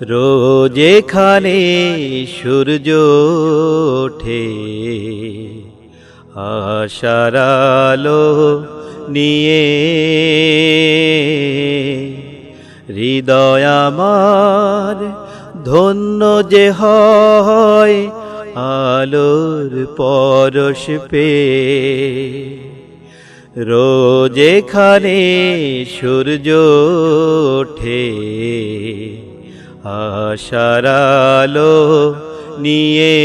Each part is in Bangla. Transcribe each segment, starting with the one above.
রোজ এখানে সূর্য ওঠে। আশার আলো নিয়ে হৃদয় আমার ধন্য যে হয় আলোর পরশ পে রোজ এখানে সূর্য ওঠে। আশার আলো নিয়ে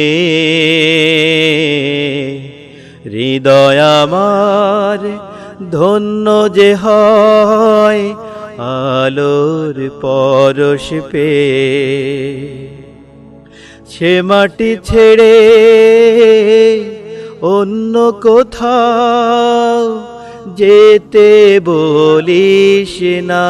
হৃদয় আমার ধন্য যে হয় আলোর পরশ পে। সে মাটি ছেড়ে অন্য কোথাও যেতে বলিস না।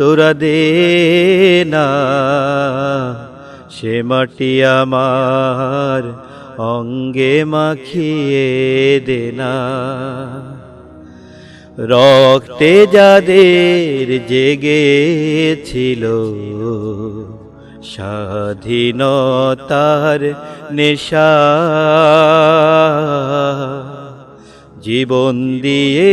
তোরা দে না, সে মাটি আমার অঙ্গে মাখিয়ে দে না। রক্তে যাদের জেগেছিল স্বাধীনতার নেশা, জীবন দিয়ে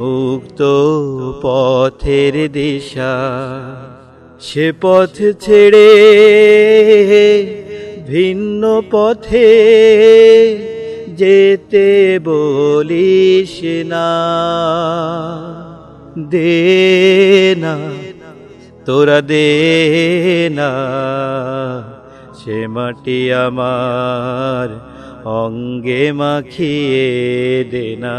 মুক্ত পথের দিশা, সে পথ ছেড়ে ভিন্ন পথে যেতে বলিস না। দে না, তোরা দে না, সে মাটি আমার অঙ্গে মাখিয়ে দে না।